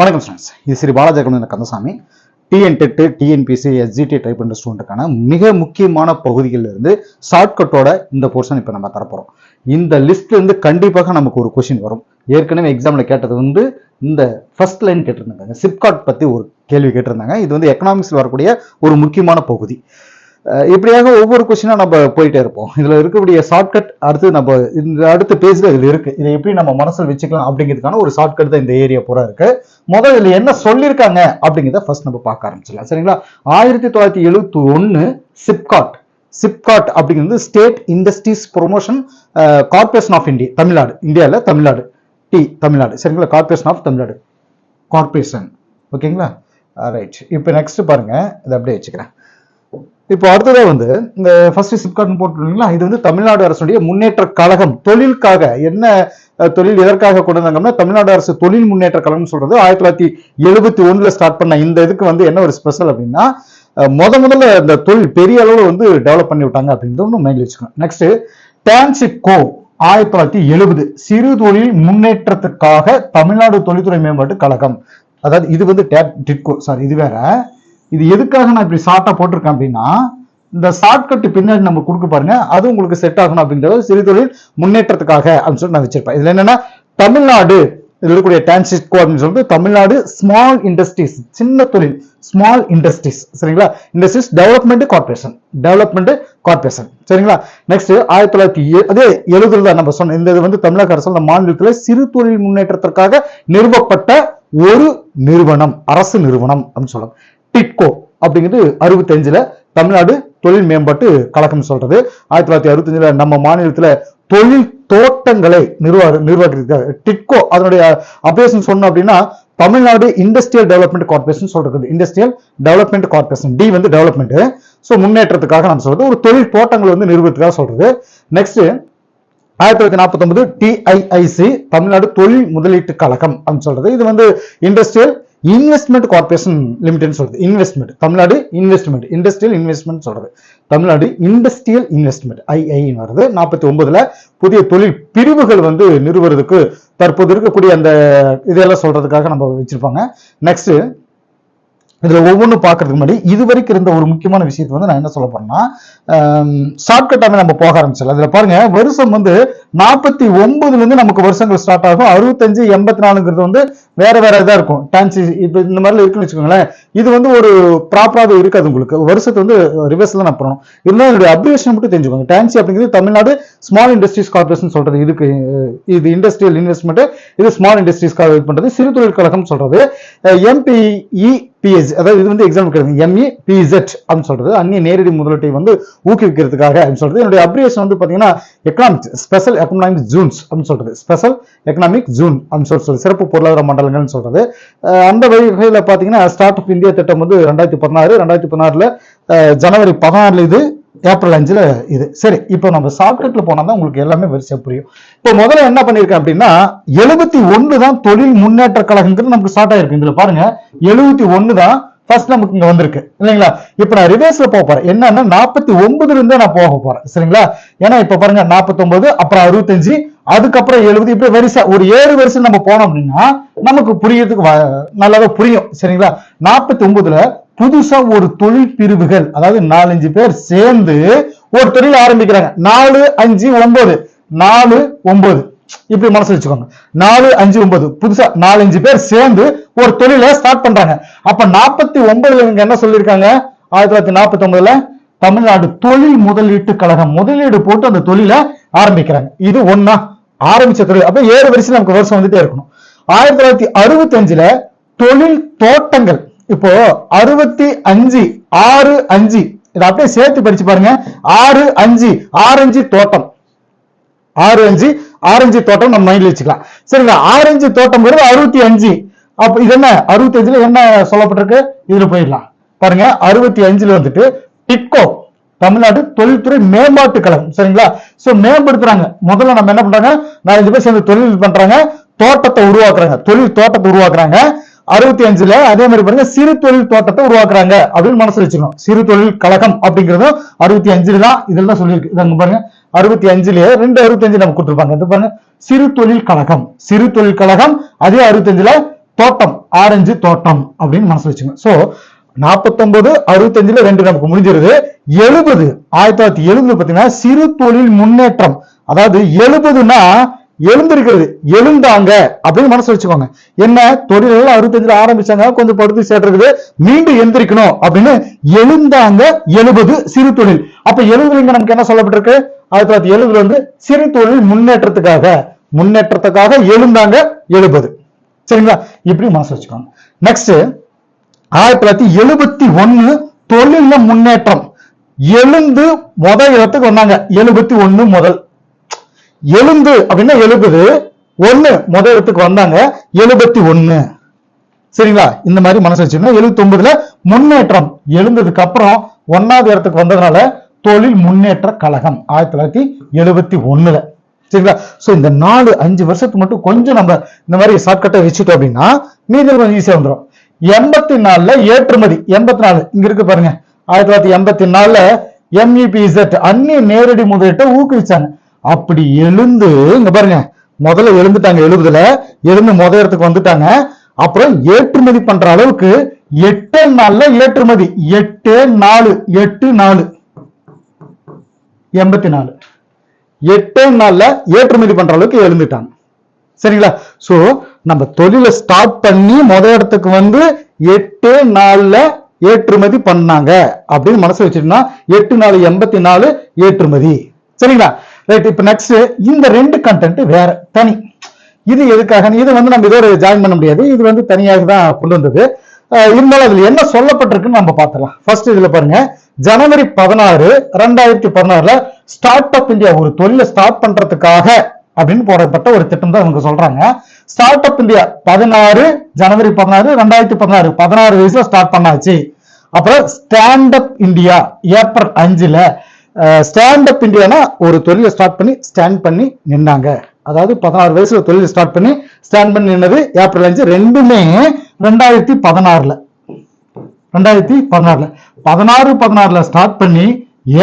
வணக்கம் ஸ்டூடெண்ட்ஸ் இது Sri Balaji Kandasamy. TN TET TNPSC SGT type பண்ணுற ஸ்டூடெண்ட்டுக்கான மிக முக்கியமான பகுதிகளில் இருந்து ஷார்ட்கட்டோட இந்த போர்ஷன் இப்போ நம்ம தரப்போகிறோம் இந்த லிஸ்ட்லேருந்து கண்டிப்பாக நமக்கு ஒரு கொஷின் வரும். ஏற்கனவே எக்ஸாமில் கேட்டது வந்து இந்த ஃபர்ஸ்ட் லைன் கேட்டிருந்தாங்க. சிப்காட் பற்றி ஒரு கேள்வி கேட்டிருந்தாங்க. இது வந்து எக்கனாமிக்ஸில் வரக்கூடிய ஒரு முக்கியமான பகுதி. இப்படியாக ஒவ்வொரு கொஸ்டினாக நம்ம போயிட்டே இருப்போம். இதில் இருக்கக்கூடிய ஷார்ட்கட் அடுத்து நம்ம இந்த அடுத்து பேஜில் இதில் இருக்கு. இதை எப்படி நம்ம மனசில் வச்சுக்கலாம் அப்படிங்கிறதுக்கான ஒரு ஷார்ட்கட் தான் இந்த ஏரியா பூரா இருக்கு. முதல்ல இதில் என்ன சொல்லியிருக்காங்க அப்படிங்கிறத ஃபர்ஸ்ட் நம்ம பார்க்க ஆரம்பிச்சிடலாம். சரிங்களா? ஆயிரத்தி தொள்ளாயிரத்தி எழுபத்தி ஒன்று சிப்காட் சிப்காட் அப்படிங்கிறது state industries promotion corporation of India Tamil Nadu. இந்தியாவில் தமிழ்நாடு. டி தமிழ்நாடு. சரிங்களா? Corporation of Tamil Nadu. Corporation ஓகேங்களா ரைட் இப்போ நெக்ஸ்ட் பாருங்க. இதை அப்படியே வச்சுக்கிறேன். இப்போ அடுத்ததாக வந்து இந்த ஃபர்ஸ்ட் சிப்கார்ட் போட்டுருக்கீங்களா இது வந்து தமிழ்நாடு அரசுடைய முன்னேற்ற கழகம் தொழிலுக்காக என்ன தொழில் எதற்காக கொண்டு வந்தாங்கன்னா தமிழ்நாடு அரசு தொழில் முன்னேற்ற கழகம்னு சொல்றது. ஆயிரத்தி தொள்ளாயிரத்தி எழுபத்தி ஒண்ணுல ஸ்டார்ட் பண்ண இந்த இதுக்கு வந்து என்ன ஒரு ஸ்பெஷல் அப்படின்னா முத முதல்ல இந்த தொழில் பெரிய அளவில் வந்து டெவலப் பண்ணி விட்டாங்க அப்படின்றது ஒன்று மைண்டில் வச்சுக்கணும் நெக்ஸ்ட் டான்ஷிப் கோ ஆயிரத்தி தொள்ளாயிரத்தி எழுபது. சிறு தொழில் முன்னேற்றத்துக்காக தமிழ்நாடு தொழில்துறை மேம்பாட்டு கழகம். அதாவது இது வந்து டிட்கோ சாரி இது வேற. இது எதுக்காக நான் இப்படி ஷார்ட்டா போட்டிருக்கேன் அப்படின்னா இந்த ஷார்ட்கட் பின்னாடி நம்ம கொடுக்க பாருங்க அது உங்களுக்கு செட் ஆகணும் அப்படின்றது சிறு தொழில் முன்னேற்றத்துக்காக அப்படின்னு சொல்லிட்டு நான் வச்சிருப்பேன். இதுல என்னன்னா தமிழ்நாடு இதுல இருக்கக்கூடிய டான்சிஸ்கோ அப்படின்னு சொல்லிட்டு தமிழ்நாடு ஸ்மால் இண்டஸ்ட்ரீஸ் சின்ன தொழில் ஸ்மால் இண்டஸ்ட்ரீஸ் சரிங்களா? Industries development corporation development corporation சரிங்களா? நெக்ஸ்ட் ஆயிரத்தி தொள்ளாயிரத்தி அதே எழுதுல தான் நம்ம சொன்ன இந்த இது வந்து தமிழக அரசு அந்த சிறு தொழில் முன்னேற்றத்திற்காக நிறுவப்பட்ட ஒரு நிறுவனம் அரசு நிறுவனம் அப்படின்னு சொல்லலாம். டிட்கோ அப்படிங்கிறது அறுபத்தஞ்சுல தமிழ்நாடு தொழில் மேம்பாட்டு கழகம் சொல்றது. ஆயிரத்தி தொள்ளாயிரத்தி அறுபத்தஞ்சுல நம்ம மாநிலத்துல தொழில் தோட்டங்களை நிர்வாக நிர்வாகிக்கிறது டிட்கோ அதனுடைய அபேசன் சொன்னோம் அப்படின்னா தமிழ்நாடு இண்டஸ்ட்ரியல் டெவலப்மெண்ட் கார்பரேஷன் சொல்றது. இண்டஸ்ட்ரியல் டெவலப்மெண்ட் கார்பரேஷன் டி வந்து டெவலப்மெண்ட் ஸோ முன்னேற்றத்துக்காக நம்ம சொல்றது. ஒரு தொழில் தோட்டங்கள் வந்து நிறுவனத்துக்காக சொல்றது. நெக்ஸ்ட் ஆயிரத்தி தொள்ளாயிரத்தி நாற்பத்தொன்பது டிஐஐசி தமிழ்நாடு தொழில் முதலீட்டு கழகம் அப்படின்னு சொல்றது. இது வந்து இண்டஸ்ட்ரியல் இன்வெஸ்ட்மெண்ட் கார்பரேஷன் லிமிடெட் சொல்றது. Investment Tamil Nadu investment industrial investment சொல்றது. தமிழ்நாடு இண்டஸ்ட்ரியல் இன்வெஸ்ட்மெண்ட் ஐஐ வருது. நாற்பத்தி ஒன்பதுல புதிய தொழில் பிரிவுகள் வந்து நிறுவுறதுக்கு தற்போது இருக்கக்கூடிய அந்த இதெல்லாம் சொல்றதுக்காக நம்ம வச்சிருப்பாங்க. நெக்ஸ்ட் இதுல ஒவ்வொன்றும் பார்க்கறதுக்கு முன்னாடி இது வரைக்கும் இருந்த ஒரு முக்கியமான விஷயத்தை வந்து நான் என்ன சொல்ல போறேன்னா ஷார்ட்கட்டாக நம்ம போக ஆரம்பிச்சிடலாம். இதுல பாருங்க வருஷம் வந்து நாற்பத்தி ஒன்பதுல இருந்து நமக்கு வருஷங்கள் ஸ்டார்ட் ஆகும். அறுபத்தஞ்சு எண்பத்தி நாலுங்கிறது வந்து வேற வேற இதா இருக்கும். டான்சி இப்போ இந்த மாதிரிலாம் இருக்குன்னு வச்சுக்கோங்களேன். இது வந்து ஒரு ப்ராப்பராக இருக்காது உங்களுக்கு. வருஷத்தை வந்து ரிவர்ஸ்ல தான் நான் பண்ணணும் இருந்தாலும் இதோட அப்ரிவேஷன் மட்டும் தெரிஞ்சுக்கோங்க. டான்சி அப்படிங்கிறது தமிழ்நாடு ஸ்மால் இண்டஸ்ட்ரீஸ் கார்பரேஷன் சொல்றது. இதுக்கு இது இண்டஸ்ட்ரியல் இன்வெஸ்ட்மெண்ட் இது ஸ்மால் இண்டஸ்ட்ரீஸ் இது பண்றது. சிறு தொழில் கழகம் சொல்றது எம்பிஇ பிஎஸ் அதாவது இது வந்து எக்ஸாம் கிடையாது எம்இ பிஇசெட் அப்படின்னு சொல்றது. அந்நிய நேரடி முதலீட்டை வந்து ஊக்குவிக்கிறதுக்காக அப்படின்னு சொல்றது. என்னுடைய அப்ரிவேஷன் வந்து பாத்தீங்கன்னா எக்கனாமிக்ஸ் ஸ்பெஷல் எக்கனாமிக் ஜூன்ஸ் அப்படின்னு சொல்றது. ஸ்பெஷல் எக்கனாமிக் ஜூன் அப்படின்னு சொல்லி சொல்றது. சிறப்பு பொருளாதார மண்டலங்கள்னு சொல்றது. அந்த வகையில் பார்த்தீங்கன்னா ஸ்டார்ட் அப் இந்தியா திட்டம் வந்து ரெண்டாயிரத்தி பதினாறு ரெண்டாயிரத்தி பதினாறுல ஜனவரி பதினாறுல இது ஏப்ரல் அஞ்சுல இது. சரி இப்போ நம்ம ஷார்ட்கட்ல போனா தான் உங்களுக்கு எல்லாமே வரிசையாக புரியும். இப்போ முதல்ல என்ன பண்ணியிருக்கேன் அப்படின்னா எழுபத்தி ஒன்று தான் தொழில் முன்னேற்ற கழகங்கிறது நமக்கு ஸ்டார்ட் ஆயிருக்கு. இதுல பாருங்க எழுபத்தி ஒன்று தான் ஃபர்ஸ்ட் நமக்கு இங்க வந்திருக்கு. இல்லைங்களா? இப்போ நான் ரிவர்ஸ்ல போக போறேன். என்னன்னா நாற்பத்தி ஒன்பதுல இருந்தே நான் போக போறேன். சரிங்களா? ஏன்னா இப்ப பாருங்க நாற்பத்தி ஒன்பது அப்புறம் அறுபத்தஞ்சு அதுக்கப்புறம் எழுபது இப்படி வரிசை. ஒரு ஏழு வருஷம் நம்ம போனோம் அப்படின்னா நமக்கு புரியறதுக்கு நல்லாவே புரியும். சரிங்களா? நாற்பத்தி ஒன்பதுல புதுசா ஒரு தொழில் பிரிவுகள் அதாவது நாலஞ்சு பேர் சேர்ந்து ஒரு தொழில் ஆரம்பிக்கிறாங்க. நாலு அஞ்சு ஒன்பது. நாலு ஒன்பது. இப்படி மனசு வச்சுக்கோங்க. நாலு அஞ்சு ஒன்பது. புதுசா நாலஞ்சு பேர் சேர்ந்து ஒரு தொழிலை ஸ்டார்ட் பண்றாங்க. அப்ப நாற்பத்தி ஒன்பதுல இவங்க என்ன சொல்லியிருக்காங்க? ஆயிரத்தி தொள்ளாயிரத்தி நாற்பத்தி ஒன்பதுல தமிழ்நாடு தொழில் முதலீட்டு கழகம் முதலீடு போட்டு அந்த தொழிலை ஆரம்பிக்கிறாங்க. இது ஒன்னா ஆரம்பிச்ச தொழில். அப்ப ஏழு வரிசையில் நமக்கு வருஷம் வந்துட்டே இருக்கணும். ஆயிரத்தி தொள்ளாயிரத்தி அறுபத்தி அஞ்சுல தொழில் தோட்டங்கள். இப்போ அறுபத்தி அஞ்சு ஆறு அஞ்சு. இதை அப்படியே சேர்த்து படிச்சு பாருங்க. ஆறு அஞ்சு ஆரஞ்சு தோட்டம். ஆறு அஞ்சு ஆரஞ்சு தோட்டம் நம்ம மைண்ட்ல வச்சுக்கலாம். சரிங்களா? ஆரஞ்சு தோட்டம் அறுபத்தி அஞ்சு. அப்ப இது என்ன? அறுபத்தி அஞ்சுல என்ன சொல்லப்பட்டிருக்கு? இதுல போயிடலாம். பாருங்க அறுபத்தி அஞ்சுல வந்துட்டு டிட்கோ தமிழ்நாடு தொழில்துறை மேம்பாட்டு கழகம். சரிங்களா? சோ மேம்படுத்துறாங்க. முதல்ல நம்ம என்ன பண்றாங்க? நாலஞ்சு பேர் சேர்ந்து தொழில் பண்றாங்க. தோட்டத்தை உருவாக்குறாங்க. தொழில் தோட்டத்தை உருவாக்குறாங்க. அறுபத்தி அஞ்சுல அதே மாதிரி பாருங்க சிறு தொழில் தோட்டத்தை உருவாக்குறாங்க அப்படின்னு மனசு வச்சுக்கணும். சிறு தொழில் கழகம் அப்படிங்கிறதும் அறுபத்தி அஞ்சுல தான் இதெல்லாம் சொல்லியிருக்கு. இதாங்க பாருங்க. அறுபத்தி அஞ்சுலயே ரெண்டு அறுபத்தஞ்சு நம்ம கொடுத்துருப்பாங்க. இது பாருங்க சிறு தொழில் கழகம். சிறு தொழில் கழகம் அதே அறுபத்தஞ்சுல தோட்டம் ஆரஞ்சு தோட்டம் அப்படின்னு மனசு வச்சுங்க. சோ நாற்பத்தொன்பது அறுபத்தஞ்சுல ரெண்டு நமக்கு முடிஞ்சிருது. எழுபது ஆயிரத்தி தொள்ளாயிரத்தி எழுபது பாத்தீங்கன்னா சிறு தொழில் முன்னேற்றம். அதாவது எழுபதுன்னா எழுந்திருக்கிறது எழுந்தாங்க அப்படின்னு மனசு வச்சுக்கோங்க. என்ன? தொழில் அறுபத்தஞ்சுல ஆரம்பிச்சாங்க கொஞ்சம் படுத்து சேர்றது மீண்டும் எந்திரிக்கணும் அப்படின்னு எழுந்தாங்க எழுபது சிறு தொழில். அப்ப எழுதுலிங்க நமக்கு என்ன சொல்லப்பட்டிருக்கு? ஆயிரத்தி தொள்ளாயிரத்தி எழுபதுல வந்து சிறு தொழில் முன்னேற்றத்துக்காக முன்னேற்றத்துக்காக எழுந்தாங்க எழுபது. சரிங்களா? இப்படி மனசு வச்சுக்கோங்க. நெக்ஸ்ட் ஆயிரத்தி தொள்ளாயிரத்தி எழுபத்தி ஒண்ணு தொழில முன்னேற்றம். எழுந்து முதல் இடத்துக்கு வந்தாங்க. எழுபத்தி ஒண்ணு முதல். எழுந்து அப்படின்னா எழுபது ஒண்ணு முதல் இடத்துக்கு வந்தாங்க. எழுபத்தி ஒண்ணு சரிங்களா? இந்த மாதிரி மனசு வச்சுக்கணும் எழுபத்தி ஒன்பதுல முன்னேற்றம். எழுந்ததுக்கு அப்புறம் ஒன்னாவது இடத்துக்கு வந்ததுனால தொழில் முன்னேற்ற கழகம் ஆயிரத்தி தொள்ளாயிரத்தி எழுபத்தி ஒண்ணுல. சரிங்களா? சோ இந்த நாலு அஞ்சு வருஷத்துக்கு மட்டும் கொஞ்சம் நம்ம இந்த மாதிரி ஷார்ட்கட்டை வச்சுட்டோம் அப்படின்னா மீதி கொஞ்சம் ஈஸியா வந்துடும் எண்பத்தி நாலுல ஏற்றுமதி. எண்பத்தி நாலு இங்க இருக்கு பாருங்க. ஆயிரத்தி தொள்ளாயிரத்தி எண்பத்தி நாலுல எம்இபிஇசட் அந்நிய நேரடி முதலீட்டை ஊக்குவிச்சாங்க. அப்படி எழுந்து இங்க பாருங்க. முதல்ல எழுந்துட்டாங்க எழுபதுல எழுந்து முத இடத்துக்கு வந்துட்டாங்க. அப்புறம் ஏற்றுமதி பண்ற அளவுக்கு எட்டு நாள்ல ஏற்றுமதி. எட்டு நாலு எட்டு நாலு. எண்பத்தி நாலு. எட்டே நாள்ல ஏற்றுமதி பண்ற அளவுக்கு எழுந்துட்டாங்க சரிங்களா? சோ நம்ம தொழிலை ஸ்டார்ட் பண்ணி முத இடத்துக்கு வந்து எட்டே நாள்ல ஏற்றுமதி பண்ணாங்க. அப்படின்னு மனசு வச்சிருந்தா எட்டு நாலு எண்பத்தி நாலு ஏற்றுமதி. சரிங்களா? ரைட் இப்ப நெக்ஸ்ட் இந்த ரெண்டு கண்டென்ட் வேற தனி. இது எதுக்காக? இது வந்து நம்ம இதோட ஜாயின் பண்ண முடியாது. இது வந்து தனியாக தான் கொண்டு வந்தது. இருந்தாலும் அதுல என்ன சொல்லப்பட்டிருக்குன்னு நம்ம பார்த்துலாம் ஃபர்ஸ்ட் இதுல பாருங்க. ஜனவரி பதினாறு ரெண்டாயிரத்தி பதினாறுல ஸ்டார்ட் அப் இந்தியா ஒரு தொழிலை ஸ்டார்ட் பண்றதுக்காக அப்படின்னு போடப்பட்ட ஒரு திட்டம் தான் இவங்க சொல்றாங்க. ஸ்டார்ட் அப் இந்தியா பதினாறு ஜனவரி பதினாறு ரெண்டாயிரத்தி பதினாறு பதினாறு வயசுல ஸ்டார்ட் பண்ணாச்சு. அப்புறம் ஸ்டாண்ட் அப் இந்தியா ஏப்ரல் அஞ்சுல ஸ்டாண்ட் அப் இந்தியானா ஒரு தொழிலை ஸ்டார்ட் பண்ணி ஸ்டாண்ட் பண்ணி நின்னாங்க. அதாவது பதினாறு வயசுல தொழில் ஸ்டார்ட் பண்ணி ஸ்டாண்ட் பண்ணி நின்னது ஏப்ரல் அஞ்சு ரெண்டுமே ரெண்டாயிரத்தி பதினாறுல. ரெண்டாயிரத்தி பதினாறுல. பதினாறு பதினாறுல ஸ்டார்ட் பண்ணி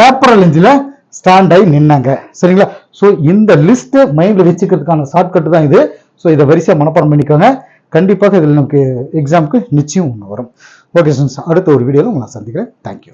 ஏப்ரல் அஞ்சுல ஸ்டாண்ட் ஆகி நின்னாங்க. சரிங்களா? ஸோ இந்த லிஸ்ட் மைண்ட்ல வச்சுக்கிறதுக்கான ஷார்ட்கட் தான் இது. ஸோ இதை வரிசையா மனப்பாடம் பண்ணிக்கோங்க. கண்டிப்பாக இதில் நமக்கு எக்ஸாமுக்கு நிச்சயம் ஒன்று வரும். ஓகே ஸ்டூடெண்ட்ஸ் அடுத்த ஒரு வீடியோவில் உங்களை சந்திக்கிறேன். தேங்க்யூ